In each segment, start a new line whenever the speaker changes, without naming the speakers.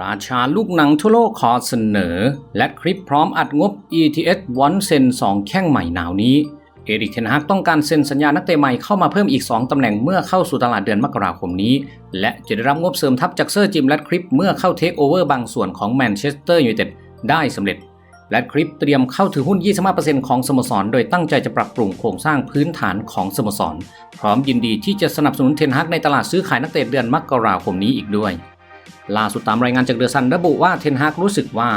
ราชาลูกหนังทั่วโลกขอเสนอ และคลิปพร้อมอัดงบ ETS วันเซน2แข้งใหม่หนาวนี้ เอริกเทนฮากต้องการเซ็นสัญญานักเตะใหม่เข้ามาเพิ่มอีก 2 ตำแหน่งเมื่อเข้าสู่ตลาดเดือนมกราคมนี้ และจะได้รับงบเสริมทัพจากเซอร์จิมและคลิปเมื่อเข้าเทคโอเวอร์บางส่วนของแมนเชสเตอร์ยูไนเต็ดได้สำเร็จ และคลิปเตรียมเข้าถือหุ้น 25%ของสโมสร โดยตั้งใจจะปรับปรุงโครงสร้างพื้นฐานของสโมสร พร้อมยินดีที่จะสนับสนุนเทนฮากในตลาดซื้อขายนักเตะเดือนมกราคมนี้อีกด้วย ล่าสุดตามรายงานจากเดอะซันระบุว่าเทนฮากรู้สึกว่า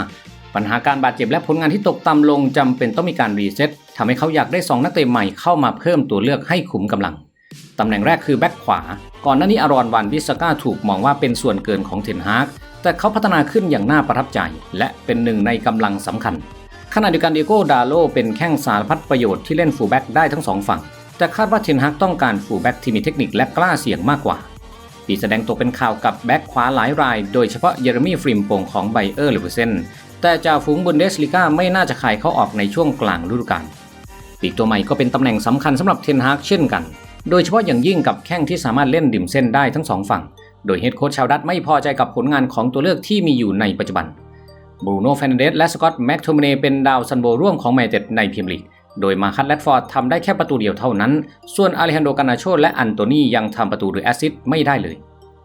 ปัญหาการบาดเจ็บและผลงานที่ตกต่ำลงจำเป็นต้องมีการรีเซ็ตทำให้เขาอยากได้ 2 นักเตะใหม่เข้ามาเพิ่มตัวเลือกให้ขุมกำลัง ตำแหน่งแรกคือแบ็คขวา ก่อนหน้านี้อารอนวันวิสก้าถูกมองว่าเป็นส่วนเกินของเทนฮากแต่เขาพัฒนาขึ้นอย่างน่าประทับใจ และเป็นหนึ่งในกำลังสำคัญ ขณะเดียวกันเดโก้ดาโลเป็นแข้งสารพัดประโยชน์ที่เล่นฟูลแบ็กได้ทั้งสองฝั่ง แต่คาดว่าเทนฮากต้องการฟูลแบ็กที่มีเทคนิคและกล้าเสี่ยงมากกว่า ปีแสดงตัวเป็นข่าวกับแบ็กขวาหลายราย โดยเฉพาะเยเรมีฟริมโปงของไบเออร์เลเวอร์เซนแต่จ่าฝูงบุนเดสลิก้าไม่น่าจะขายเขาออกในช่วงกลางฤดูกาลปีกตัวใหม่ก็เป็นตำแหน่งสำคัญสำหรับเทนฮากเช่นกัน โดยเฉพาะอย่างยิ่งกับแข้งที่สามารถเล่นดิ่มเส้นได้ทั้งสองฝั่ง โดยเฮดโค้ชชาวดัตไม่พอใจกับผลงานของตัวเลือกที่มีอยู่ในปัจจุบันบรูโน่เฟนเดสและสกอตต์แม็กโทมเนเป็นดาวซันโบร่วมของแมนเต็ดในพรีเมียร์ลีก โดยมาคัตแลดฟอร์ดทำได้แค่ประตูเดียวเท่านั้น ส่วนอาริฮันโดกานาโชและอันโตนียังทำประตูหรือแอสซิสต์ไม่ได้เลย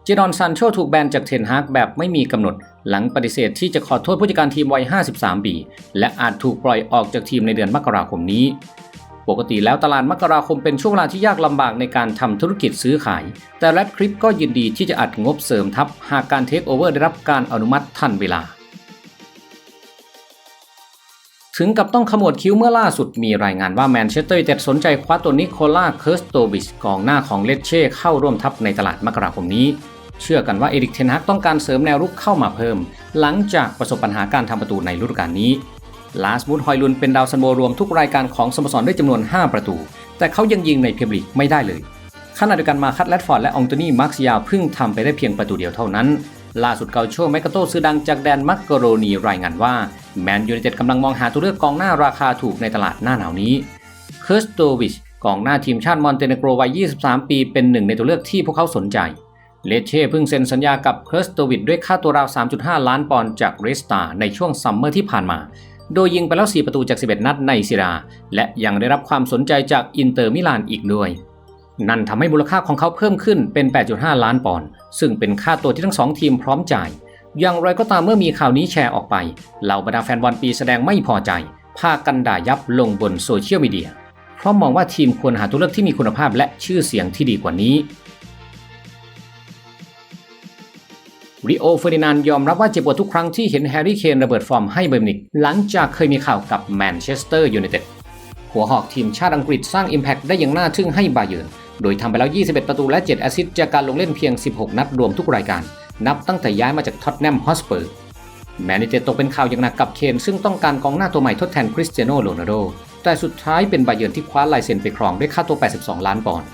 เจดอนซันโชถูกแบนจากเทนฮากแบบไม่มีกำหนด หลังปฏิเสธที่จะขอโทษผู้จัดการทีมวัย 53 ปี และอาจถูกปล่อยออกจากทีมในเดือนมกราคมนี้ ปกติแล้วตลาดมกราคมเป็นช่วงเวลาที่ยากลำบากในการทำธุรกิจซื้อขาย แต่แรดคลิปก็ยินดีที่จะอัดงบเสริมทัพ หากการเทคโอเวอร์ได้รับการอนุมัติทันเวลา ถึงกับต้องขมวดคิ้วเมื่อล่าสุดมีรายงานว่าแมนเชสเตอร์ยูไนเต็ดสนใจคว้าตัวนิโคล่าเคิร์สโตวิชกองหน้าของเลเช่เข้าร่วมทัพในตลาดมกราคมนี้ เชื่อกันว่าเอริกเทนฮักต้องการเสริมแนวรุกเข้ามาเพิ่ม หลังจากประสบปัญหาการทำประตูในฤดูกาลนี้ลาสมูดฮอยลุนเป็นดาวซันโบรวมทุกรายการของสโมสรด้วยจำนวน 5 ประตู แต่เขายังยิงในพเมียร์ลีกไม่ได้เลยขณะเดียวกันมาคัตแลดฟอร์ดและองโตนีมาร์คซิยาเพิ่งทำไปได้เพียงประตูเดียวเท่านั้น ล่าสุดเกาโชแมกกาโตซื้อดังจากแดนมักกโรนีรายงานว่าแมนยูไนเต็ดกำลังมองหาตัวเลือกกองหน้าราคาถูกในตลาดหน้าหนาวนี้เคิร์สโตวิชกองหน้าทีมชาติมอนเตเนโกรวัย 23 ปีเป็นหนึ่งในตัวเลือกที่พวกเขาสนใจ เลเช่เพิ่งเซ็นสัญญากับเคิร์สโตวิชด้วยค่าตัวราว 3.5 ล้านปอนด์จากเรสตาในช่วงซัมเมอร์ที่ผ่านมา โดยยิงไปแล้ว 4 ประตูจาก 11 นัดในซีรา และยังได้รับความสนใจจากอินเตอร์มิลานอีกด้วย นั่นทำให้มูลค่าของเขาเพิ่มขึ้นเป็น 8.5 ล้านปอนด์ซึ่งเป็นค่าตัวที่ทั้งสองทีมพร้อมจ่าย อย่างไรก็ตามเมื่อมีข่าวนี้แชร์ออกไปเหล่าบรรดาแฟนบอลปีแสดงไม่พอใจ พากันด่ายับลงบนโซเชียลมีเดียเพราะมองว่าทีมควรหาตัวเลือกที่มีคุณภาพและชื่อเสียงที่ดีกว่านี้ริโอเฟอร์ดินานยอมรับว่าเจ็บปวดทุกครั้งที่เห็นแฮร์รี่เคนระเบิดฟอร์มให้เบอร์มินิกหลังจากเคยมีข่าวกับแมนเชสเตอร์ยูไนเต็ดหัวหอกทีมชาติอังกฤษสร้าง Impact ได้อย่างน่าทึ่งให้บาเยิร์น โดยทำไปแล้ว 21 ประตูและ 7 แอสซิสต์จากการลงเล่นเพียง 16 นัดรวมทุกรายการ นับตั้งแต่ย้ายมาจากท็อตแนมฮอสเปอร์แมนยูไนเต็ดตกเป็นข่าวอย่างหนักกับเคน ซึ่งต้องการกองหน้าตัวใหม่ทดแทนคริสเตียโนโรนัลโดแต่สุดท้ายเป็นบาเยิร์นที่คว้าลายเซ็นไปครองด้วยค่าตัว 82 ล้านปอนด์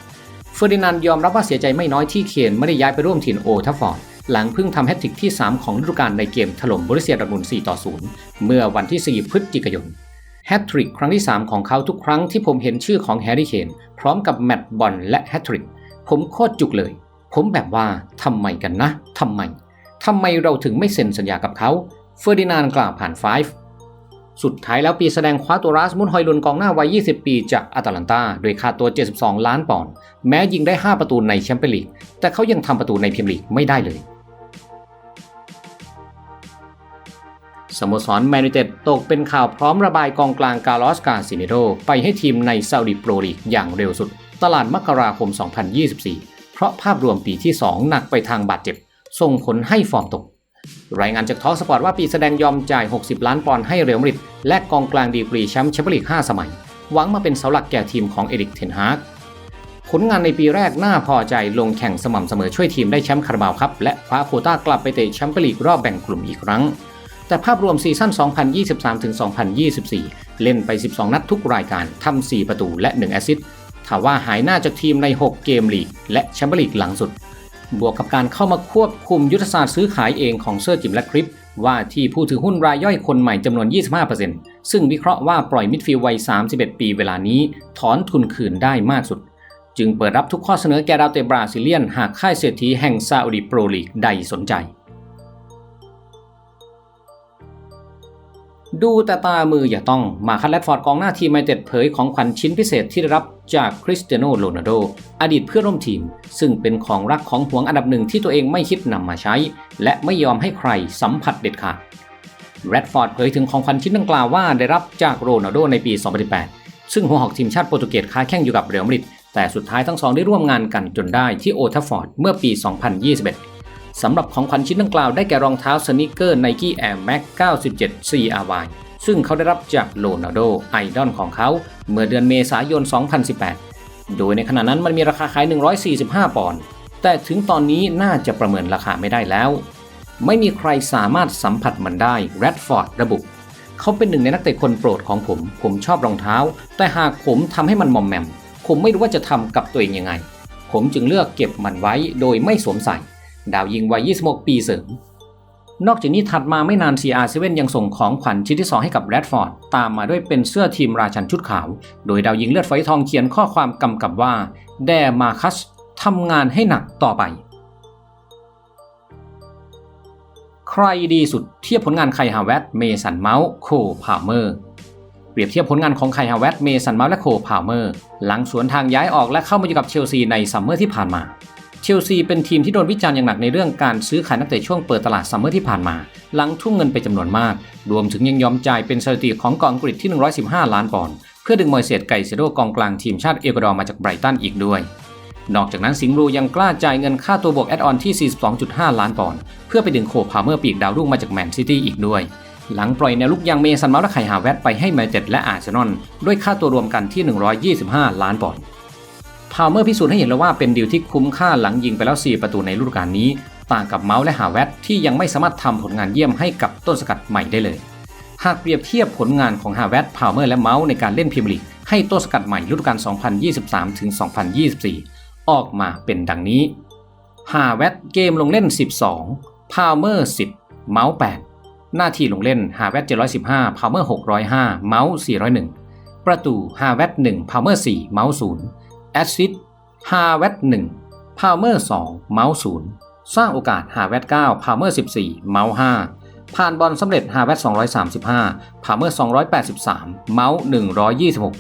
เฟอร์ดินานด์ยอมรับว่าเสียใจไม่น้อยที่เคนไม่ได้ย้ายไปร่วมทีมโอทัฟฟอร์ดหลังเพิ่งทำแฮตทริกที่ 3 ของฤดูกาลในเกมถล่มบริเซียดอร์มุน4ต่อ0เมื่อวันที่ 4 พฤศจิกายน แฮตทริกครั้งที่ 3 ของเขาทุกครั้งที่ผมเห็นชื่อของแฮร์รี่เคนพร้อมกับแมตต์บอลและแฮตทริกผมโคตรจุกเลย ผมแบบว่าทำไมกันนะทำไมทำไมเราถึงไม่เซ็นสัญญากับเขา เฟอร์ดินานด์กล่าวผ่านไฟฟ์สุดท้ายแล้วปีแสดงคว้าตัวรัสมุนฮอยลุนกองหน้าวัย 20 ปีจากอาตาลันตาโดยค่าตัว 72 ล้านปอนด์แม้ยิงได้ 5 ประตูในแชมเปี้ยนลีกแต่เขายังทำประตูในพรีเมียร์ลีกไม่ได้เลย สโมสรแมนยูเต็ดตกเป็นข่าวพร้อมระบายกองกลางกาลอสกาซิเนโดไปให้ทีมในซาอุดิโปรลีกอย่างเร็วสุด ตลาดมกราคม 2024 เพราะภาพรวมปีที่ 2 หนักไปทางบาดเจ็บ ส่งผลให้ฟอร์มตก รายงานจากทอสปอร์ตว่าปีแสดงยอมจ่าย 60 ล้านปอนด์ให้เรอัลมาดริดและกองกลางดีกรีแชมป์แชมเปี้ยนลีก 5 สมัย หวังมาเป็นเสาหลักแก่ทีมของเอริกเทนฮากผลงานในปีแรกน่าพอใจลงแข่งสม่ำเสมอช่วยทีมได้แชมป์คาราบาวครับและคว้าโคต้ากลับไปเตะแชมเปี้ยนลีกรอบแบ่งกลุ่มอีกครั้ง แต่ภาพรวมซีซั่น 2023-2024 เล่นไป 12 นัดทุกรายการทำ 4 ประตูและ 1 แอสซิสต์ถ้าว่าหายหน้าจากทีมใน 6 เกมลีก และแชมเปี้ยนลีกหลังสุด บวกกับการเข้ามาควบคุมยุทธศาสตร์ซื้อขายเองของเซอร์จิมและคริป ว่าที่ผู้ถือหุ้นรายย่อยคนใหม่จำนวน 25%ซึ่งวิเคราะห์ว่าปล่อยมิดฟิลด์วัย 31 ปีเวลานี้ ถอนทุนคืนได้มากสุด จึงเปิดรับทุกข้อเสนอแก่ดาวเตะบราซิเลียน หากค่ายเศรษฐีแห่งซาอุดิโปรลีกใดสนใจ ดูแต่ตามืออย่าต้อง มาคัดแรดฟอร์ดกองหน้าทีมไมเต็ดเผยของขวัญชิ้นพิเศษที่ได้รับจากคริสเตียโนโรนัลโด อดีตเพื่อนร่วมทีม ซึ่งเป็นของรักของหวงอันดับหนึ่งที่ตัวเองไม่คิดนำมาใช้ และไม่ยอมให้ใครสัมผัสเด็ดขาดแรดฟอร์ดเผยถึงของขวัญชิ้นดังกล่าวว่าได้รับจากโรนัลโดในปี 2018 ซึ่งหัวหอกทีมชาติโปรตุเกสค้าแข่งอยู่กับเรอัลมาดริดแต่สุดท้ายทั้งสองได้ร่วมงานกันจนได้ที่โอทัฟฟอร์ดเมื่อปี 2021 สำหรับของขวัญชิ้นดังกล่าวได้แก่รองเท้าสนิเกอร์ Nike Air Max 97 CRY ซึ่งเขาได้รับจากโรนัลโดไอดอลของเขา เมื่อเดือนเมษายน 2018 โดยในขณะนั้นมันมีราคาขาย 145 ปอนด์ แต่ถึงตอนนี้น่าจะประเมินราคาไม่ได้แล้ว ไม่มีใครสามารถสัมผัสมันได้แรดฟอร์ดระบุเขาเป็นหนึ่งในนักเตะคนโปรดของผม ผมชอบรองเท้า แต่หากผมทำให้มันมอมแมม ผมไม่รู้ว่าจะทำกับตัวเองยังไง ผมจึงเลือกเก็บมันไว้โดยไม่สวมใส่ ดาวยิงวัย 26 ปีเสริม นอกจากนี้ถัดมาไม่นาน CR7 ยังส่งของขวัญชิ้นที่ 2 ให้กับแรดฟอร์ด ตามมาด้วยเป็นเสื้อทีมราชันชุดขาว โดยดาวยิงเลือดฝอยทองเขียนข้อความกำกับว่า แดมาคัสทำงานให้หนักต่อไป ใครดีสุดเทียบผลงานไคฮาวเวตเมสันเมาส์โคพาเมอร์เปรียบเทียบผลงานของไคฮาวเวตเมสันเมาส์และโคพาเมอร์ หลังสวนทางย้ายออกและเข้ามาอยู่กับเชลซีในซัมเมอร์ที่ผ่านมา เชลซีเป็นทีมที่โดนวิจารณ์อย่างหนักในเรื่องการซื้อขายนักเตะช่วงเปิดตลาดซัมเมอร์ที่ผ่านมา หลังทุ่มเงินไปจำนวนมาก รวมถึงยังยอมจ่ายเป็นสถิติของกองอังกฤษที่ 115 ล้านปอนด์เพื่อดึงมอยเซตไกเซโดกองกลางทีมชาติเอกวาดอร์มาจากไบรตันอีกด้วย นอกจากนั้นสิงห์บลูยังกล้าจ่ายเงินค่าตัวบวกแอดออนที่ 42.5 ล้านปอนด์เพื่อไปดึงโคพาเมอร์ปีกดาวรุ่งมาจากแมนซิตี้อีกด้วย หลังปล่อยแนวลุกยังเมสันเมาส์และไคฮาเวตไปให้แมนเชสเตอร์และอาร์เซนอลด้วยค่าตัวรวมกันที่ 125 ล้านปอนด์ พาวเมอร์พิสูจน์ให้เห็นแล้วว่าเป็นดีลที่คุ้มค่าหลังยิงไปแล้ว 4 ประตูในฤดูกาลนี้ ต่างกับเมาส์และฮาเวตที่ยังไม่สามารถทำผลงานเยี่ยมให้กับต้นสกัดใหม่ได้เลย หากเปรียบเทียบผลงานของฮาเวตพาวเมอร์และเมาส์ในการเล่นพรีเมียร์ลีกให้ต้นสกัดใหม่ฤดูกาล 2023-2024 ออกมาเป็นดังนี้ฮาเวตเกมลงเล่น 12 พาวเมอร์ 10 เมาส์ 8 หน้าที่ลงเล่นฮาเวต715 พาวเมอร์ 605 เมาส์ 401 ประตูฮาเวต1พาวเมอร์ 4 เมาส์ 0 แอสซิดฮาเวตหนึ่งพาวเมอร์สองเมาส์ศูนย์สร้างโอกาสฮาเวตเก้าพาวเมอร์สิบสี่เมาส์ห้าผ่านบอลสำเร็จฮาเวตสองร้อยสามสิบห้าพาวเมอร์สองร้อยแปดสิบสามเมาส์หนึ่งร้อยยี่สิบหก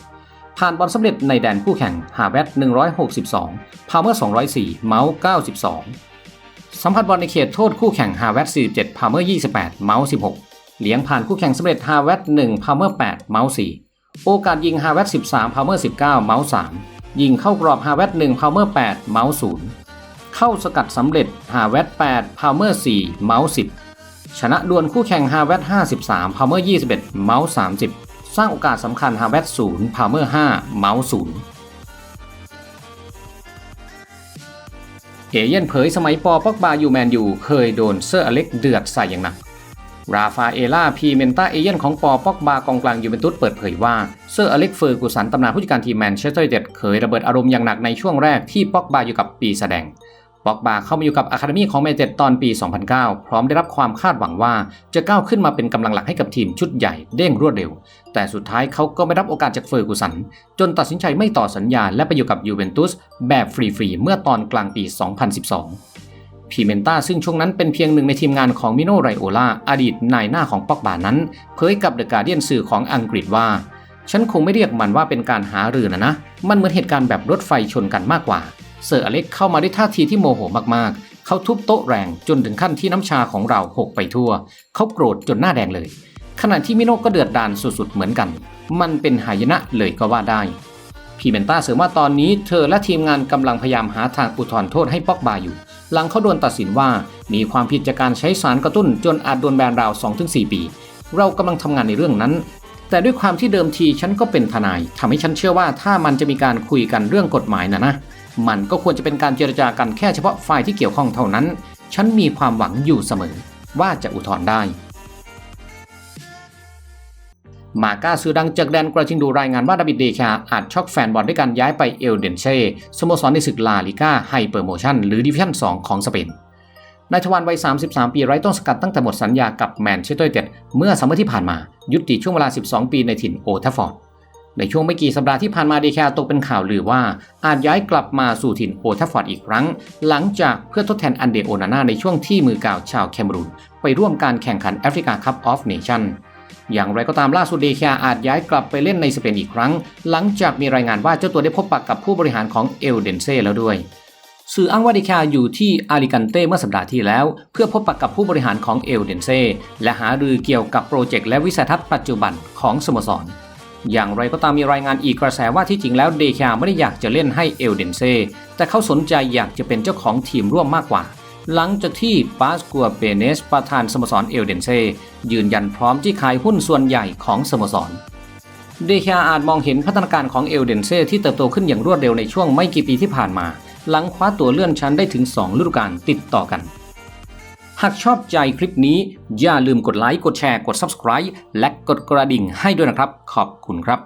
ผ่านบอลสำเร็จในแดนคู่แข่งฮาเวตหนึ่งร้อยหกสิบสองพาวเมอร์สองร้อยสี่เมาส์เก้าสิบสองสัมผัสบอลในเขตโทษคู่แข่งฮาเวตสี่สิบเจ็ดพาวเมอร์ยี่สิบแปดเมาส์สิบหกเลี้ยงผ่านคู่แข่งสำเร็จฮาเวตหนึ่งพาวเมอร์แปดเมาส์สี่โอกาสยิงฮาเวตสิบสามพาวเมอร์สิเมาส์ส ยิงเข้ากรอบฮาเวต1พาวเมอร์8เมาส์0เข้าสกัดสำเร็จฮาเวต8พาวเมอร์4เมาส์10ชนะดวลคู่แข่งฮาเวต53พาวเมอร์21เมาส์30สร้างโอกาสสำคัญฮาเวต0พาวเมอร์5เมาส์0เอเย่นเผยสมัยปอปอกบาอยู่แมนยูเคยโดนเซอร์อเล็กเดือดใส่อย่างหนัก ราฟาเอล่าพีเมนตาเอเย่นของปอปอกบากองกลางยูเวนตุสเปิดเผยว่าเซอร์อเล็กเฟอร์กูสันตำนานผู้จัดการทีมแมนเชสเตอร์ยูไนเต็ดเคยระเบิดอารมณ์อย่างหนักในช่วงแรกที่ปอกบาอยู่กับปีแสดงปอกบาเข้ามาอยู่กับอะคาเดมี่ของแมนเชสเตอร์ตอนปี 2009 พร้อมได้รับความคาดหวังว่าจะก้าวขึ้นมาเป็นกำลังหลักให้กับทีมชุดใหญ่เด้งรวดเร็ว แต่สุดท้ายเขาก็ไม่รับโอกาสจากเฟอร์กูสัน จนตัดสินใจไม่ต่อสัญญาและไปอยู่กับยูเวนตุสแบบฟรีๆเมื่อตอนกลางปี 2012 พีเมนตาซึ่งช่วงนั้นเป็นเพียงหนึ่งในทีมงานของมิโนไรโอลาอดีตนายหน้าของปอกบานั้น เผยกับเดอะการเดียนสื่อของอังกฤษว่า ฉันคงไม่เรียกมันว่าเป็นการหารือนะนะ มันเหมือนเหตุการณ์แบบรถไฟชนกันมากกว่า เซอร์อเล็กเข้ามาด้วยท่าทีที่โมโหมากๆ เขาทุบโต๊ะแรงจนถึงขั้นที่น้ำชาของเราหกไปทั่ว เขาโกรธจนหน้าแดงเลย ขณะที่มิโนก็เดือดดาลสุดๆเหมือนกัน มันเป็นหายนะเลยก็ว่าได้พีเมนตาเสริมว่าตอนนี้เธอและทีมงานกำลังพยายามหาทางอุทธรณ์โทษให้ปอกบาอยู่ หลังเขาโดนตัดสินว่ามีความผิดจากการใช้สารกระตุ้นจนอาจโดนแบนราว 2-4 ปี เรากำลังทำงานในเรื่องนั้น แต่ด้วยความที่เดิมทีฉันก็เป็นทนายทำให้ฉันเชื่อว่าถ้ามันจะมีการคุยกันเรื่องกฎหมายนะนะ มันก็ควรจะเป็นการเจรจากันแค่เฉพาะฝ่ายที่เกี่ยวข้องเท่านั้น ฉันมีความหวังอยู่เสมอ ว่าจะอุทธรณ์ได้ มาก้าซื้อดังจากแดนกระทิงดูรายงานว่าดาบิดเดชาอาจช็อกแฟนบอลด้วยการย้ายไปเอลเดนเช่สโมสรในศึกลาลิก้าไฮเปอร์โมชั่นหรือดิวิชั่น 2 ของสเปนนายทวารวัย 33 ปีไร้ต้นสกัดตั้งแต่หมดสัญญากับแมนเชสเตอร์ยูไนเต็ดเมื่อซัมเมอร์ที่ผ่านมา ยุติช่วงเวลา 12 ปีในถิ่นโอทัฟฟอร์ดในช่วงไม่กี่สัปดาห์ที่ผ่านมาเดชาตกเป็นข่าวลือว่า อาจย้ายกลับมาสู่ถิ่นโอทัฟฟอร์ดอีกครั้ง หลังจากเพื่อทดแทนอันเดโอนาน่าในช่วงที่มือกาวชาวแคมรูนไปร่วมการแข่งขันแอฟริกาคัพออฟเนชั่น อย่างไรก็ตามล่าสุดเดคาอาจย้ายกลับไปเล่นในสเปนอีกครั้ง หลังจากมีรายงานว่าเจ้าตัวได้พบปะกับผู้บริหารของเอลเดนเซ่แล้วด้วย สื่ออ้างว่าเดคาอยู่ที่อาริกันเต้เมื่อสัปดาห์ที่แล้ว เพื่อพบปะกับผู้บริหารของเอลเดนเซ่และหารือเกี่ยวกับโปรเจกต์และวิสัยทัศน์ปัจจุบันของสโมสรอย่างไรก็ตามมีรายงานอีกกระแสว่าที่จริงแล้วเดคาไม่ได้อยากจะเล่นให้เอลเดนเซ่แต่เขาสนใจอยากจะเป็นเจ้าของทีมร่วมมากกว่า หลังจากที่ปาสกัวเปเนสประธานสโมสรเอลเดนเซยืนยันพร้อมที่ขายหุ้นส่วนใหญ่ของสโมสร เดคาอาจมองเห็นพัฒนาการของเอลเดนเซที่เติบโตขึ้นอย่างรวดเร็วในช่วงไม่กี่ปีที่ผ่านมา หลังคว้าตัวเลื่อนชั้นได้ถึง 2 ฤดูกาลติดต่อกัน หากชอบใจคลิปนี้ อย่าลืมกดไลค์กดแชร์กด Subscribe และกดกระดิ่งให้ด้วยนะครับ ขอบคุณครับ